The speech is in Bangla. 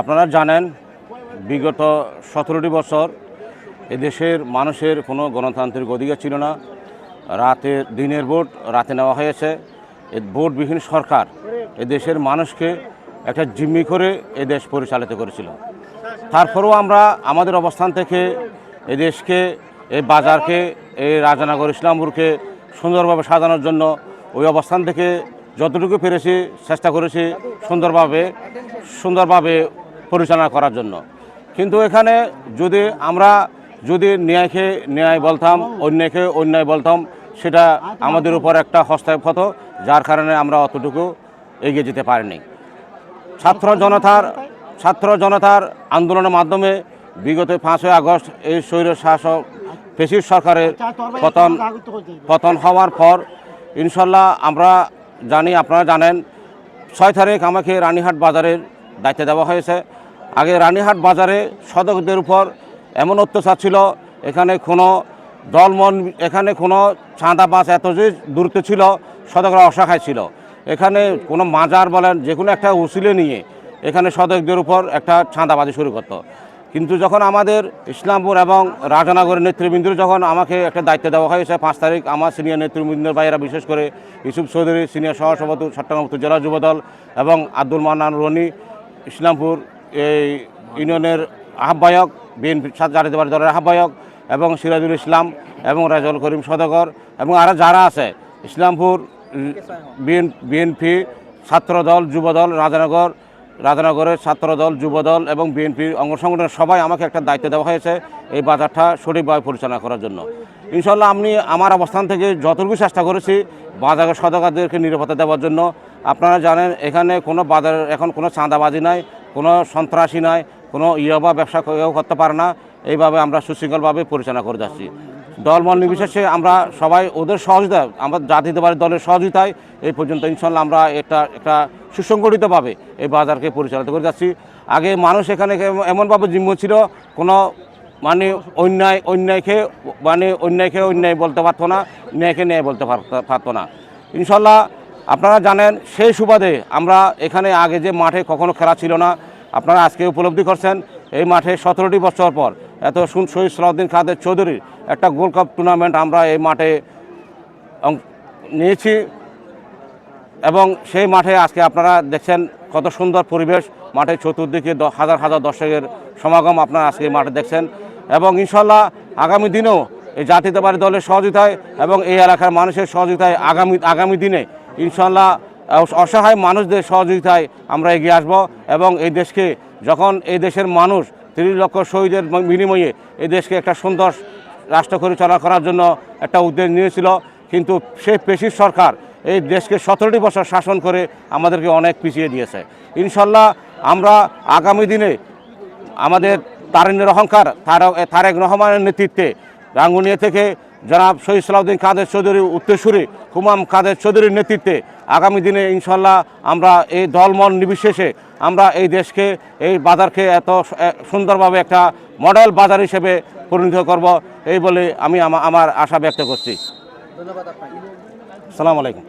আপনারা জানেন, বিগত সতেরোটি বছর এদেশের মানুষের কোনো গণতান্ত্রিক অধিকার ছিল না। রাতে দিনের ভোট, রাতে নেওয়া হয়েছে। এ ভোটবিহীন সরকার এদেশের মানুষকে একটা জিম্মি করে এদেশ পরিচালিত করেছিল। তারপরেও আমরা আমাদের অবস্থান থেকে এদেশকে এই বাজারকে এই রাজানগর, ইসলামপুরকে সুন্দরভাবে সাজানোর জন্য ওই অবস্থান থেকে যতটুকু পেরেছি, চেষ্টা করেছি সুন্দরভাবে সুন্দরভাবে পরিচালনা করার জন্য। কিন্তু এখানে যদি আমরা যদি ন্যায়কে ন্যায় বলতাম অন্যায়কে অন্যায় বলতাম, সেটা আমাদের উপর একটা হস্তক্ষেপ হতো, যার কারণে আমরা অতটুকু এগিয়ে যেতে পারিনি। ছাত্র জনতার ছাত্র জনতার আন্দোলনের মাধ্যমে বিগত পাঁচই আগস্ট এই স্বৈর শাসক পেশির সরকারের পতন পতন হওয়ার পর, ইনশাল্লাহ আমরা জানি, আপনারা জানেন, ছয় তারিখ আমাকে রানীহাট বাজারের দায়িত্ব দেওয়া হয়েছে। আগে রানীহাট বাজারে সদকদের উপর এমন অত্যাচার ছিল, এখানে কোনো দলমন, এখানে কোনো চাঁদা বাস এত যে দূরত্ব ছিল, সদকরা অসহায় ছিল। এখানে কোনো মাজার বলেন, যে কোনো একটা উসিলে নিয়ে এখানে সদকদের উপর একটা চাঁদাবাজি শুরু করতো। কিন্তু যখন আমাদের ইসলামপুর এবং রাজানগরের নেতৃবৃন্দর যখন আমাকে একটা দায়িত্ব দেওয়া হয়েছে, পাঁচ তারিখ আমার সিনিয়র নেতৃবৃন্দের বাইরা বিশেষ করে ইউসুফ চৌধুরী, সিনিয়র সহসভাপতি চট্টগ্রাম জেলা যুবদল এবং আব্দুল মান্নান রনি, ইসলামপুর এই ইউনিয়নের আহ্বায়ক বিএনপি জাতীয়তাবাদী দলের আহ্বায়ক এবং সিরাজুল ইসলাম এবং রাজল করিম সদগর এবং আরও যারা আছে, ইসলামপুর বিএনপি ছাত্রদল, যুবদল, রাজানগর, রাজানগরের ছাত্রদল, যুবদল এবং বিএনপির অঙ্গ সংগঠনের সবাই আমাকে একটা দায়িত্ব দেওয়া হয়েছে এই বাজারটা সঠিকভাবে পরিচালনা করার জন্য। ইনশাল্লাহ আমি আমার অবস্থান থেকে যতটুকু চেষ্টা করেছি বাজারের সদকারদেরকে নিরাপত্তা দেওয়ার জন্য। আপনারা জানেন এখানে কোনো বাজার এখন কোনো চাঁদাবাজি নাই। কোনো সন্ত্রাসী নয় কোনো ইয়াবা ব্যবসা কেউ করতে পারে না। এইভাবে আমরা সুশৃঙ্খলভাবে পরিচালনা করে যাচ্ছি। দলমল নির্বিশেষে আমরা সবাই ওদের সহযোগিতা, আমরা জাতীয়তাবাদী দলের সহযোগিতায়। এই পর্যন্ত ইনশাল্লাহ আমরা এটা একটা সুসংগঠিতভাবে এই বাজারকে পরিচালিত করে যাচ্ছি। আগে মানুষ এখানে এম- এমনভাবে জিম্ম ছিল, কোনো মানে অন্যায়, অন্যায়কে মানে অন্যায়কে অন্যায় বলতে পারতো না, ন্যায়কে ন্যায় বলতে পারত- পারতো না। ইনশাল্লাহ আপনারা জানেন, সেই সুবাদে আমরা এখানে আগে যে মাঠে কখনো খেলা ছিল না, আপনারা আজকে উপলব্ধি করছেন, এই মাঠে সতেরোটি বছর পর এত সুন শহীদ সালাউদ্দিন খাদের চৌধুরীর একটা গোল্ড কাপ টুর্নামেন্ট আমরা এই মাঠে নিয়েছি। এবং সেই মাঠে আজকে আপনারা দেখছেন কত সুন্দর পরিবেশ মাঠে চতুর্দিকে হাজার হাজার দর্শকের সমাগম আপনারা আজকে মাঠে দেখছেন। এবং ইনশাল্লাহ আগামী দিনেও এই জাতীয়তাবাদী দলের সহযোগিতায় এবং এই এলাকার মানুষের সহযোগিতায় আগামী আগামী দিনে ইনশাল্লাহ অসহায় মানুষদের সহযোগিতায় আমরা এগিয়ে আসব এবং এই দেশকে যখন এই দেশের মানুষ তিরিশ লক্ষ শহীদের বিনিময়ে এই দেশকে একটা সুন্দর রাষ্ট্র পরিচালনা করার জন্য একটা উদ্যোগ নিয়েছিল, কিন্তু সেই পেশির সরকার এই দেশকে সতেরোটি বছর শাসন করে আমাদেরকে অনেক পিছিয়ে দিয়েছে। ইনশাল্লাহ আমরা আগামী দিনে আমাদের তারিনের অহংকার তার- তারেক রহমানের নেতৃত্বে রাঙ্গুনিয়া থেকে জনাব শহীদ সালাউদ্দিন কাদের চৌধুরী উত্তরসূরি হুমাম কাদের চৌধুরীর নেতৃত্বে আগামী দিনে ইনশাল্লাহ আমরা এই দলমন নির্বিশেষে আমরা এই দেশকে এই বাজারকে এত সুন্দরভাবে একটা মডেল বাজার হিসেবে পরিণত করব। এই বলে আমি আমার আশা ব্যক্ত করছি। ধন্যবাদ আপনাকে। সালাম আলাইকুম।